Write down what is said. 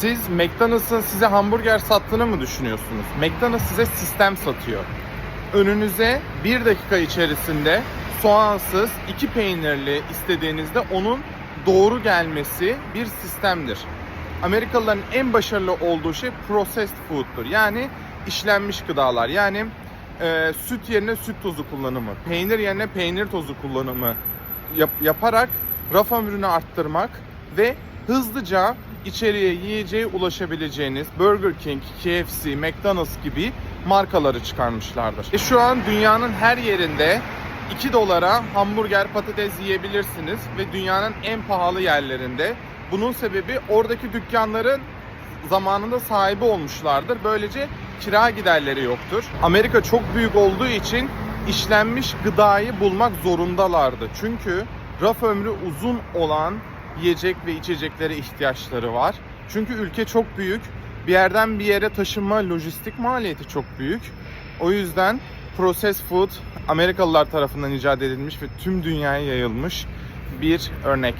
Siz McDonald's'ın size hamburger sattığını mı düşünüyorsunuz? McDonald's size sistem satıyor. Önünüze bir dakika içerisinde soğansız, iki peynirli istediğinizde onun doğru gelmesi bir sistemdir. Amerikalıların en başarılı olduğu şey processed food'tur. Yani işlenmiş gıdalar. Yani e, süt yerine süt tozu kullanımı, peynir yerine peynir tozu kullanımı yap- yaparak raf ömrünü arttırmak ve hızlıca içeriye yiyeceğe ulaşabileceğiniz Burger King, KFC, McDonald's gibi markaları çıkarmışlardır. E şu an dünyanın her yerinde 2 dolara hamburger patates yiyebilirsiniz ve dünyanın en pahalı yerlerinde. Bunun sebebi oradaki dükkanların zamanında sahibi olmuşlardır. Böylece kira giderleri yoktur. Amerika çok büyük olduğu için işlenmiş gıdayı bulmak zorundalardı. Çünkü raf ömrü uzun olan yiyecek ve içeceklere ihtiyaçları var. Çünkü ülke çok büyük. Bir yerden bir yere taşınma lojistik maliyeti çok büyük. O yüzden processed food Amerikalılar tarafından icat edilmiş ve tüm dünyaya yayılmış bir örnek.